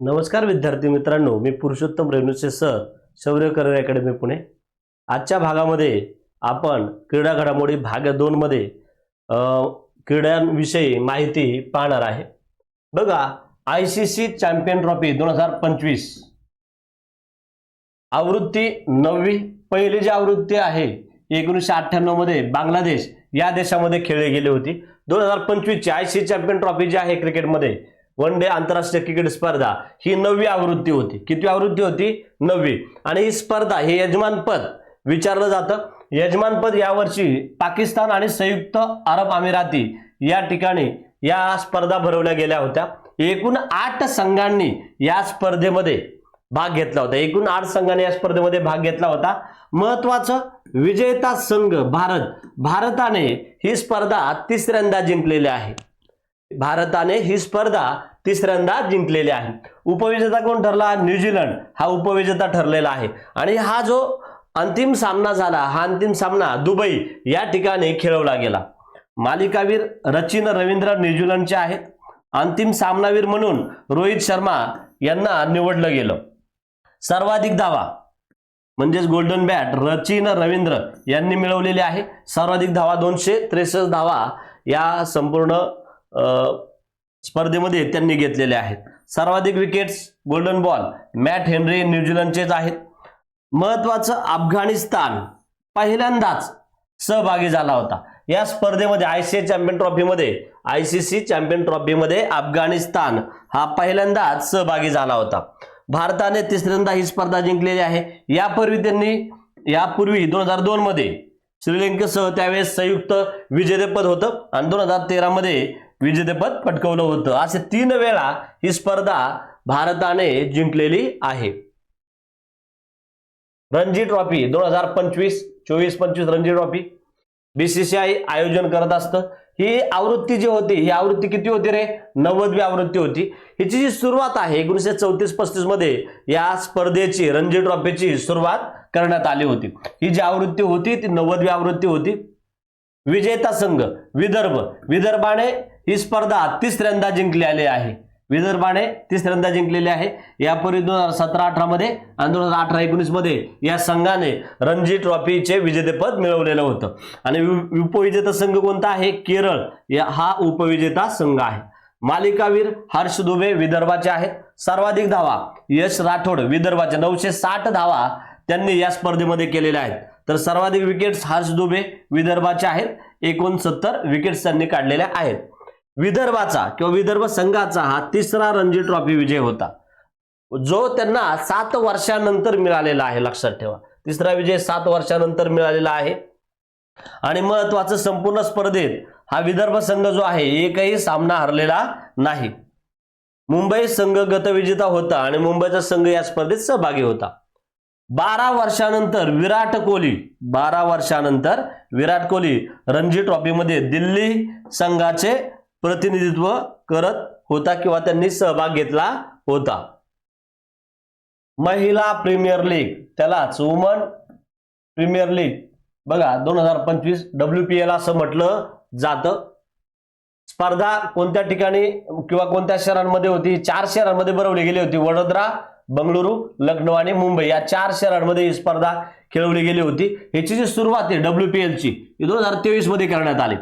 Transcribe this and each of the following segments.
नमस्कार विद्यार्थी मित्रांनो मी Purushottam Renuche sir Shaurya career academy Pune. आजच्या भागामध्ये आपण क्रीडा घडामोडी भाग दोनमध्ये क्रीडांविषयी माहिती पाहणार आहे. बघा I C C champion trophy दोन हजार पंचवीस. आवृत्ती नववी पहिली जी आवृत्ती आहे एकोणीसशे अठ्ठ्याण्णवमध्ये बांगलादेश या देशामध्ये खेळली गेली होती. दोन हजार पंचवीसची आय सी चॅम्पियन ट्रॉफी जी आहे क्रिकेटमध्ये वन डे आंतरराष्ट्रीय क्रिकेट स्पर्धा ही नववी आवृत्ती होती. किती आवृत्ती होती? नववी. आणि ही स्पर्धा हे यजमानपद विचारलं जातं. यजमानपद यावर्षी पाकिस्तान आणि संयुक्त अरब अमिराती या ठिकाणी या स्पर्धा भरवल्या गेल्या होत्या. एकूण आठ संघांनी या स्पर्धेमध्ये भाग घेतला होता. एकूण आठ संघाने या स्पर्धेमध्ये भाग घेतला होता. महत्वाचं विजेता संघ भारत. भारताने ही स्पर्धा तिसऱ्यांदा जिंकलेली आहे. भारताने ही स्पर्धा तिसऱ्यांदा जिंकलेले आहे उपविजेता कोण ठरला? न्यूझीलंड. हा उपविजेता ठरलेला आहे. आणि हा जो अंतिम सामना झाला हा अंतिम सामना दुबई या ठिकाणी खेळवला गेला. मालिकावीर रचिन रवींद्र न्यूझीलंडचे आहेत. अंतिम सामनावीर म्हणून रोहित शर्मा यांना निवडलं गेलं. सर्वाधिक धावा म्हणजेच गोल्डन बॅट रचिन रवींद्र यांनी मिळवलेली आहे. सर्वाधिक धावा दोनशे त्रेसष्ट धावा या संपूर्ण स्पर्धेमध्ये त्यांनी घेतलेले आहेत. सर्वाधिक wickets golden ball Matt Henry न्यूझीलंडचेच आहेत. महत्वाचं अफगाणिस्तान पहिल्यांदाच सहभागी झाला होता. या स्पर्धेमध्ये आय सी चॅम्पियन ट्रॉफीमध्ये आय सी सी चॅम्पियन ट्रॉफीमध्ये अफगाणिस्तान हा पहिल्यांदाच सहभागी झाला होता. भारताने तिसऱ्यांदा ही स्पर्धा जिंकलेली आहे. यापूर्वी त्यांनी यापूर्वी दोन हजार दोन मध्ये श्रीलंकेसह त्यावेळेस संयुक्त विजेतेपद होतं. आणि दोन हजार तेरा मध्ये विजेतेपद पटकवलं होतं. असे तीन वेळा ही स्पर्धा भारताने जिंकलेली आहे. रणजी ट्रॉफी दोन हजार पंचवीस चोवीस पंचवीस रणजी ट्रॉफी बीसीसीआय आयोजन करत असतं. ही आवृत्ती जी होती ही आवृत्ती किती होती रे? नव्वदवी आवृत्ती होती. हिची जी सुरुवात आहे एकोणीसशे चौतीस पस्तीसमध्ये या स्पर्धेची रणजी ट्रॉफीची सुरुवात करण्यात आली होती. ही जी आवृत्ती होती ती नव्वदवी आवृत्ती होती. विजेता संघ विदर्भ विदर्भाने ही स्पर्धा तिसऱ्यांदा जिंकलेली आहे. विदर्भाने तिसऱ्यांदा जिंकलेली आहे. यापूर्वी दोन हजार सतरा अठरामध्ये आणि दोन हजार अठरा एकोणीसमध्ये या संघाने रणजी ट्रॉफीचे विजेतेपद मिळवलेलं होतं. आणि वि- उपविजेता संघ कोणता आहे? केरळ. या हा उपविजेता संघ आहे. मालिकावीर हर्ष दुबे विदर्भाचे आहेत. सर्वाधिक धावा यश राठोड विदर्भाचे. नऊशे साठ धावा त्यांनी या स्पर्धेमध्ये केलेल्या आहेत. तर सर्वाधिक विकेट्स हर्ष दुबे विदर्भाचे आहेत. एकोणसत्तर विकेट्स त्यांनी काढलेल्या आहेत. विदर्भाचा किंवा विदर्भ संघाचा हा तिसरा रणजी ट्रॉफी विजय होता. जो त्यांना सात वर्षानंतर मिळालेला आहे लक्षात ठेवा. तिसरा विजय सात वर्षानंतर मिळालेला आहे. आणि महत्वाचं संपूर्ण स्पर्धेत हा विदर्भ संघ जो आहे एकही सामना हरलेला नाही. मुंबई संघ गतविजेता होता आणि मुंबईचा संघ या स्पर्धेत सहभागी होता. बारा वर्षानंतर विराट कोहली बारा वर्षानंतर विराट कोहली रणजी ट्रॉफीमध्ये दिल्ली संघाचे प्रतिनिधित्व करत होता किंवा त्यांनी सहभाग घेतला होता. महिला प्रीमियर लीग त्यालाच वुमन प्रीमियर लीग. बघा दोन हजार पंचवीस डब्ल्यू पी एल असं म्हटलं जातं. स्पर्धा कोणत्या ठिकाणी किंवा कोणत्या शहरांमध्ये होती? चार शहरांमध्ये भरवली गेली होती. वडोदरा बंगळुरू लखनौ आणि मुंबई या चार शहरांमध्ये ही स्पर्धा खेळवली गेली होती. ह्याची जी सुरुवात आहे डब्ल्यू पी एलची ही दोन हजार तेवीसमध्ये करण्यात आली.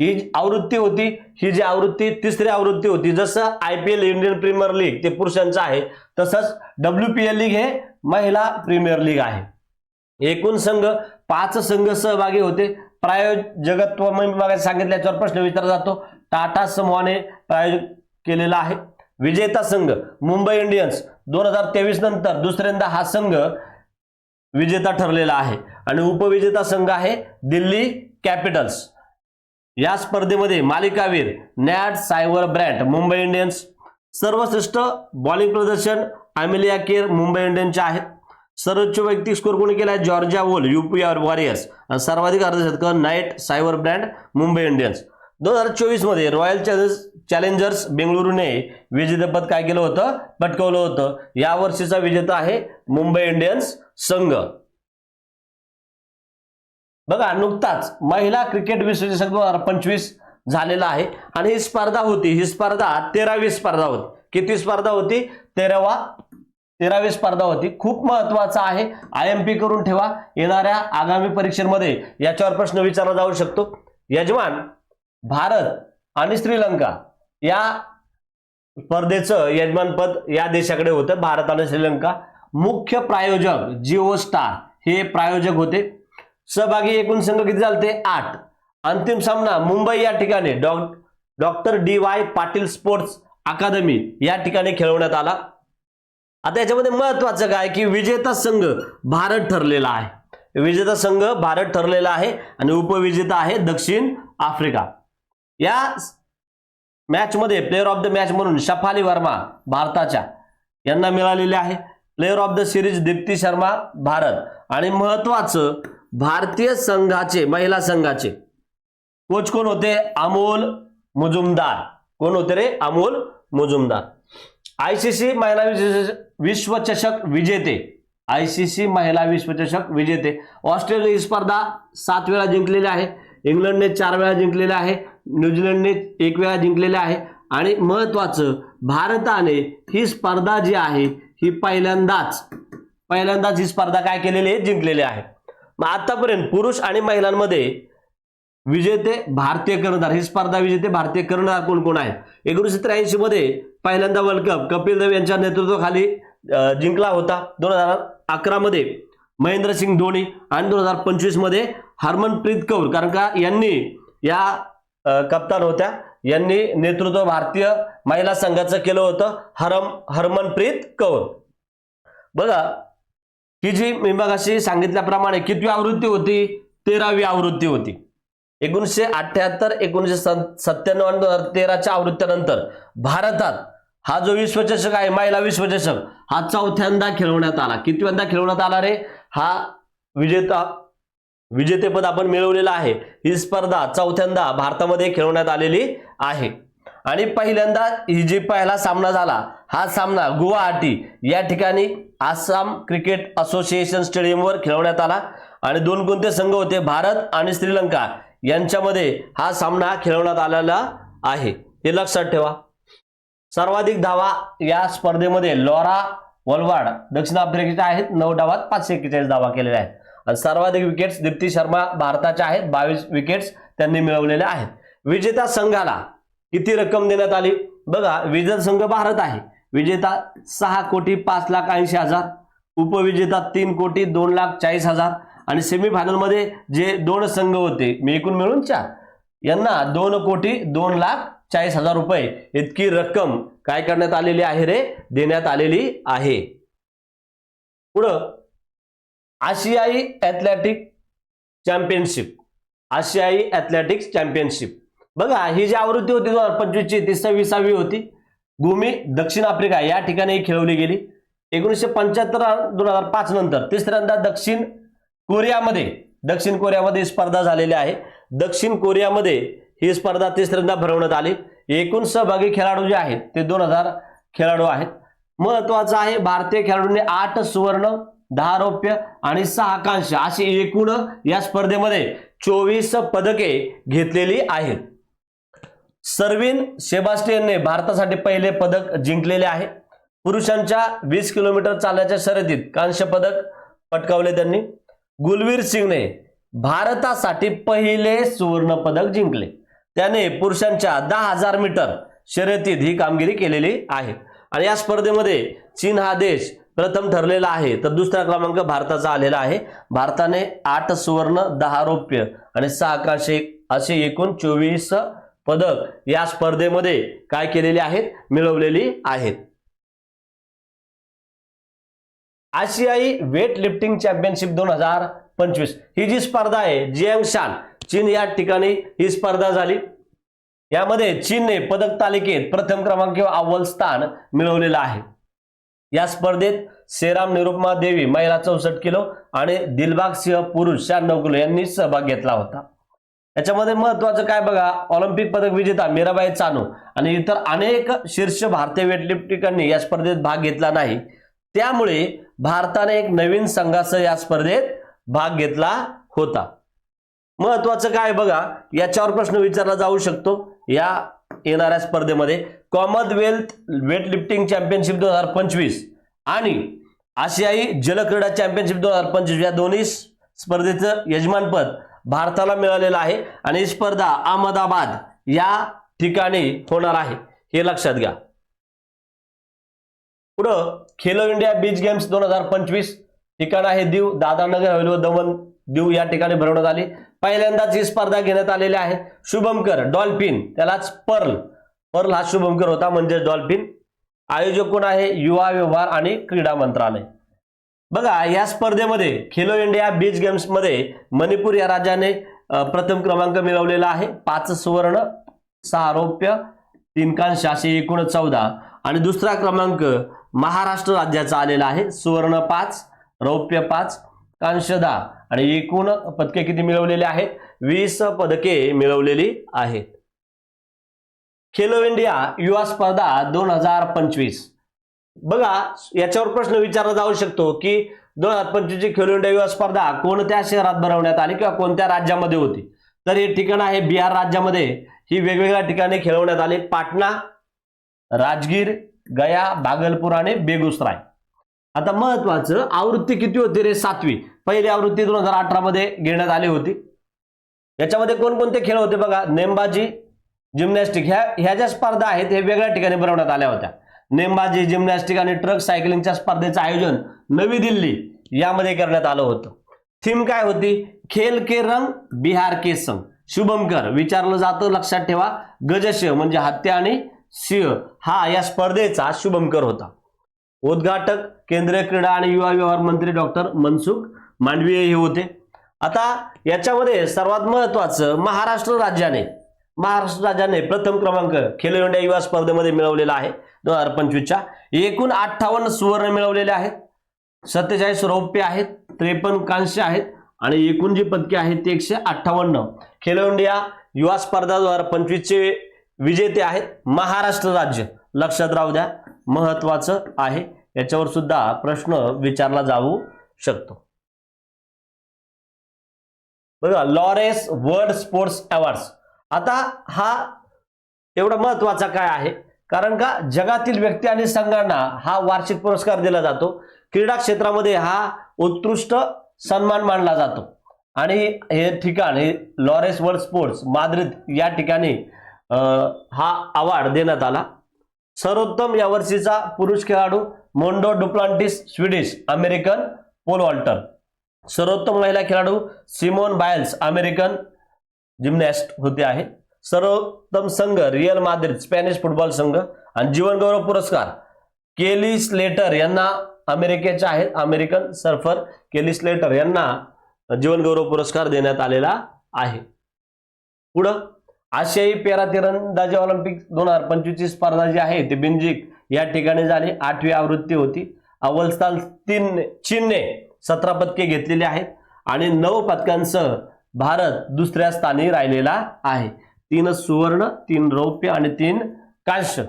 ही जी आवृत्ती होती ही जी आवृत्ती तिसरी आवृत्ती होती जसं I P L Indian premier league ते पुरुषांचं आहे तसंच डब्ल्यू पी एल लीग हे महिला प्रीमियर लीग आहे. एकूण संघ पाच संघ सहभागी होते. प्रायोजकत्व म्हणून सांगितलं याच्यावर प्रश्न विचारला जातो. टाटा समूहाने प्रायोजक केलेला आहे. विजेता संघ मुंबई इंडियन्स दोन हजार तेवीस नंतर दुसऱ्यांदा हा संघ विजेता ठरलेला आहे. आणि उपविजेता संघ आहे दिल्ली कॅपिटल्स. या स्पर्धेमध्ये मालिकावीर Nat Sciver Brunt Mumbai Indians सर्वश्रेष्ठ बॉलिंग प्रदर्शन अमेलिया केर मुंबई इंडियन्सचे आहेत. सर्वोच्च वैयक्तिक स्कोर कोणी केला आहे जॉर्जिया वोल युपी वॉरियर्स. आणि सर्वाधिक अर्धशतक Nat Sciver Brunt Mumbai Indians. दोन हजार चोवीसमध्ये रॉयल चॅलेंज चॅलेंजर्स बेंगळुरूने विजेतेपद काय केलं होतं? पटकवलं होतं. या वर्षीचा विजेता आहे मुंबई इंडियन्स संघ. बघा नुकताच महिला क्रिकेट विश्वचषक दोन हजार पंचवीस झालेला आहे. आणि ही स्पर्धा होती. ही स्पर्धा तेरावी स्पर्धा होती. किती स्पर्धा होती? तेरावा तेरावी स्पर्धा होती. खूप महत्त्वाचा आहे. आय एम पी करून ठेवा. येणाऱ्या आगामी परीक्षेमध्ये याच्यावर प्रश्न विचारला जाऊ शकतो. यजमान भारत आणि श्रीलंका या स्पर्धेचं यजमानपद या देशाकडे होतं. भारत आणि श्रीलंका मुख्य प्रायोजक जिओ स्टार हे प्रायोजक होते. सहभागी एकूण संघ किती झालते? आठ. अंतिम सामना मुंबई या ठिकाणी Dr doctor D Y Patil sports academy या ठिकाणी खेळवण्यात आला. आता याच्यामध्ये महत्वाचं काय की विजेता संघ भारत ठरलेला आहे. विजेता संघ भारत ठरलेला आहे आणि उपविजेता आहे दक्षिण आफ्रिका. या मॅचमध्ये प्लेअर ऑफ द मॅच म्हणून शफाली वर्मा भारताच्या यांना मिळालेले आहे. Player of the series Deepti Sharma Bharat. आणि महत्वाचं भारतीय संघाचे महिला संघाचे. कोच कोण होते? अमोल मुजुमदार. कोण होते रे? अमोल मुजुमदार. आयसीसी महिला विश्वचषक विजेते. आयसीसी महिला विश्वचषक विजेते. ऑस्ट्रेलिया ही स्पर्धा सात वेळा जिंकलेली आहे. इंग्लंडने चार वेळा जिंकलेले आहे. न्यूझीलंडने एक वेळा जिंकलेले आहे. आणि महत्वाचं भारताने ही स्पर्धा जी आहे ही पहिल्यांदाच पहिल्यांदाच ही स्पर्धा काय केलेली आहे? जिंकलेली आहे. मग आतापर्यंत पुरुष आणि महिलांमध्ये विजेते भारतीय कर्णधार ही स्पर्धा विजेते भारतीय कर्णधार कोण कोण आहेत? एकोणीसशे त्र्याऐंशी मध्ये पहिल्यांदा वर्ल्ड कप कपिल देव यांच्या नेतृत्वाखाली जिंकला होता. दोन हजार अकरा मध्ये महेंद्रसिंग धोनी आणि दोन हजार पंचवीसमध्ये हरमनप्रीत कौर कारण का? यांनी या कप्तान होत्या. यांनी नेतृत्व भारतीय महिला संघाचं केलं होतं हरम हरमनप्रीत कौर. बघा ही जी मी मग अशी सांगितल्याप्रमाणे कितवी आवृत्ती होती? तेरावी आवृत्ती होती. एकोणीसशे अठ्ठ्याहत्तर एकोणीसशे सत्त्याण्णव आणि दोन हजार तेराच्या आवृत्त्यानंतर भारतात हा जो विश्वचषक आहे महिला विश्वचषक हा चौथ्यांदा खेळवण्यात आला. कितव्यांदा खेळवण्यात आला रे? हा विजेता विजेतेपद आपण मिळवलेलं आहे. ही स्पर्धा चौथ्यांदा भारतामध्ये खेळवण्यात आलेली आहे. आणि पहिल्यांदा ही जी पहिला सामना झाला. हा सामना गुवाहाटी या ठिकाणी आसाम क्रिकेट असोसिएशन स्टेडियमवर खेळवण्यात आला. आणि दोन कोणते संघ होते भारत आणि श्रीलंका. यांच्यामध्ये हा सामना खेळवण्यात आलेला आहे. हे लक्षात ठेवा. सर्वाधिक धावा या स्पर्धेमध्ये लॉरा वलवाड दक्षिण आफ्रिकेच्या आहेत. नऊ डावात पाचशे एक्केचाळीस धावा केलेल्या आहेत. आणि सर्वाधिक विकेट्स दीप्ती शर्मा भारताच्या आहेत. बावीस विकेट्स त्यांनी मिळवलेल्या आहेत. विजेता संघाला किती रक्कम देण्यात आली? बघा विजेता संघ भारत आहे. विजेता सहा कोटी पाच लाख ऐंशी हजार उपविजेता तीन कोटी दोन लाख चाळीस हजार आणि सेमीफायनलमध्ये जे दोन संघ होते मी एकूण मिळून चार यांना दोन कोटी दोन लाख चाळीस हजार रुपये इतकी रक्कम काय करण्यात आलेली आहे रे? देण्यात आलेली आहे. पुढं आशियाई ॲथलेटिक चॅम्पियनशिप आशियाई ॲथलेटिक्स चॅम्पियनशिप बघा ही जी आवृत्ती होती दोन हजार पंचवीसची ती सव्वीसावी होती. भूमी दक्षिण आफ्रिका या ठिकाणी खेळवली गेली. एकोणीसशे पंच्याहत्तर दोन हजार पाच नंतर तिसऱ्यांदा दक्षिण कोरियामध्ये दक्षिण कोरियामध्ये ही स्पर्धा झालेली आहे. दक्षिण कोरियामध्ये ही स्पर्धा तिसऱ्यांदा भरवण्यात आली. एकूण सहभागी खेळाडू जे आहेत ते दोन हजार खेळाडू आहेत. महत्वाचं आहे भारतीय खेळाडूंनी आठ सुवर्ण दहा रौप्य आणि सहा कांश अशी एकूण या स्पर्धेमध्ये चोवीस पदके घेतलेली आहेत. सर्विन सेबास्टियनने भारतासाठी पहिले पदक जिंकलेले आहे. पुरुषांच्या वीस किलोमीटर चालण्याच्या शर्यतीत कांस्य पदक पटकावले त्यांनी. गुलवीर सिंगने भारतासाठी पहिले सुवर्ण पदक जिंकले. त्याने पुरुषांच्या दहा हजार मीटर शर्यतीत ही कामगिरी केलेली आहे. आणि या स्पर्धेमध्ये चीन हा देश प्रथम ठरलेला आहे. तर दुसरा क्रमांक भारताचा आलेला आहे. भारताने आठ सुवर्ण दहा रौप्य आणि सहा कांस्य असे एकूण चोवीस पदक या स्पर्धेमध्ये काय केलेली आहेत मिळवलेली आहेत. आशियाई वेट लिफ्टिंग चॅम्पियनशिप दोन हजार पंचवीस. ही जी स्पर्धा आहे जियांगशान चीन या ठिकाणी ही स्पर्धा झाली. यामध्ये चीनने पदक तालिकेत प्रथम क्रमांक किंवा अव्वल स्थान मिळवलेलं आहे. या स्पर्धेत सेराम निरुपमा देवी महिला चौसष्ट किलो आणि दिलबाग सिंह पुरुष शहाण्णव किलो यांनी सहभाग घेतला होता. याच्यामध्ये महत्वाचं काय बघा ऑलिम्पिक पदक विजेता मीराबाई चानू आणि इतर अनेक शीर्ष भारतीय वेटलिफ्टिकांनी या स्पर्धेत भाग घेतला नाही. त्यामुळे भारताने एक नवीन संघासह या स्पर्धेत भाग घेतला होता. महत्वाचं काय बघा याच्यावर प्रश्न विचारला जाऊ शकतो. या येणाऱ्या स्पर्धेमध्ये कॉमनवेल्थ वेटलिफ्टिंग चॅम्पियनशिप दोन हजार पंचवीस आणि आशियाई जलक्रीडा चॅम्पियनशिप दोन हजार पंचवीस या दोन्ही स्पर्धेचं यजमानपद भारताला मिळालेला आहे आणि ही स्पर्धा अहमदाबाद या ठिकाणी होणार आहे. हे लक्षात घ्या. पुढं खेलो इंडिया बीच गेम्स दोन हजार पंचवीस ठिकाण आहे. दीव दादानगर हवेली व दमण दीव या ठिकाणी भरवण्यात आली. पहिल्यांदाच ही स्पर्धा घेण्यात आलेली आहे. शुभमकर डॉल्फिन त्यालाच पर्ल. पर्ल हा शुभमकर होता म्हणजेच डॉल्फिन. आयोजक कोण आहे? युवा व्यवहार आणि क्रीडा मंत्रालय. बघा या स्पर्धेमध्ये खेलो इंडिया बीच गेम्समध्ये मणिपूर या राज्याने प्रथम क्रमांक मिळवलेला आहे. पाच सुवर्ण सहा रौप्य तीन कांश असे एकूण चौदा आणि दुसरा क्रमांक महाराष्ट्र राज्याचा आलेला आहे. सुवर्ण पाच रौप्य पाच कांश दहा. आणि एकूण पदके किती मिळवलेले आहेत? वीस पदके मिळवलेली आहेत. खेलो इंडिया युवा स्पर्धा दोन हजार पंचवीस. बघा याच्यावर प्रश्न विचारला जाऊ शकतो की दोन हजार पंचवीसची खेलो इंडिया युवा स्पर्धा कोणत्या शहरात भरवण्यात आली किंवा कोणत्या राज्यामध्ये होती? तर हे ठिकाण आहे बिहार राज्यामध्ये. ही वेगवेगळ्या ठिकाणी खेळवण्यात आली. पाटणा राजगीर गया भागलपूर आणि बेगुसराय. आता महत्वाचं आवृत्ती किती होती रे? सातवी. पहिली आवृत्ती दोन हजार अठरा मध्ये घेण्यात आली होती. याच्यामध्ये कोणकोणते खेळ होते बघा? नेमबाजी जिम्नॅस्टिक. ह्या ह्या ज्या स्पर्धा आहेत हे वेगळ्या ठिकाणी बनवण्यात आल्या होत्या. नेमबाजी जिम्नॅस्टिक आणि ट्रक सायकलिंगच्या स्पर्धेचं आयोजन नवी दिल्ली यामध्ये करण्यात आलं होतं. थीम काय होती? खेल के रंग बिहार के संग. शुभमकर विचारलं जातं लक्षात ठेवा. गजश म्हणजे हत्या आणि सिंह. हा या स्पर्धेचा शुभमकर होता. उद्घाटक केंद्रीय क्रीडा आणि युवा व्यवहार मंत्री डॉक्टर मनसुख मांडवीय हे होते. आता याच्यामध्ये सर्वात महत्वाचं महाराष्ट्र राज्याने महाराष्ट्र राज्याने प्रथम क्रमांक खेलो इंडिया युवा स्पर्धेमध्ये मिळवलेला आहे. दोन हजार पंचवीसच्या. एकूण अठ्ठावन्न सुवर्ण मिळवलेले आहेत. सत्तेचाळीस रौप्य आहेत त्रेपन्न कांस्य आहेत आणि एकूण जी पदके आहेत ते एकशे अठ्ठावन्न. खेलो इंडिया युवा स्पर्धा दोन हजार पंचवीसचे विजेते आहेत. महाराष्ट्र राज्य. लक्षात राहू द्या महत्वाचं आहे. याच्यावर सुद्धा प्रश्न विचारला जाऊ शकतो. बघा लॉरेस वर्ल्ड स्पोर्ट्स अवॉर्ड्स. आता हा एवढा महत्त्वाचा काय आहे? कारण का? जगातील व्यक्ती आणि संघांना हा वार्षिक पुरस्कार दिला जातो. क्रीडा क्षेत्रामध्ये हा उत्कृष्ट सन्मान मानला जातो. आणि हे ठिकाण हे लॉरेस वर्ल्ड स्पोर्ट्स माद्रिद या ठिकाणी हा अवॉर्ड देण्यात आला. सर्वोत्तम या वर्षीचा पुरुष खेळाडू Mondo Duplantis Swedish American pole vaulter. सर्वोत्तम महिला खेळाडू सिमोन बायल्स अमेरिकन जिम्नॅस्ट होते आहे. सर्वोत्तम संघ रिअल माद्रिद स्पॅनिश फुटबॉल संघ आणि जीवनगौरव पुरस्कार. केली स्लेटर यांना अमेरिकेचे आहेत अमेरिकन सर्फर केली स्लेटर यांना जीवनगौरव पुरस्कार देण्यात आलेला आहे. पुढं आशियाई पेरा तिरंदाजी ऑलिम्पिक दोन हजार पंचवीसची स्पर्धा जी आहे ती बिंजिक या ठिकाणी झाली. आठवी आवृत्ती होती. अव्वल स्थान तीन चीनने सतरा पदके घेतलेली आहेत आणि नऊ पदकांसह भारत दुसऱ्या स्थानी राहिलेला आहे. तीन सुवर्ण तीन रौप्य आणि तीन कांस्य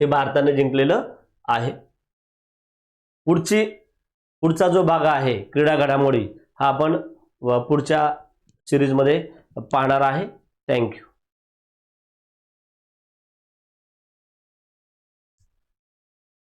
हे भारताने जिंकलेलं आहे. पुढची पुढचा जो भाग आहे क्रीडा घडामोडी हा आपण पुढच्या सिरीजमध्ये पाहणार आहे. थँक्यू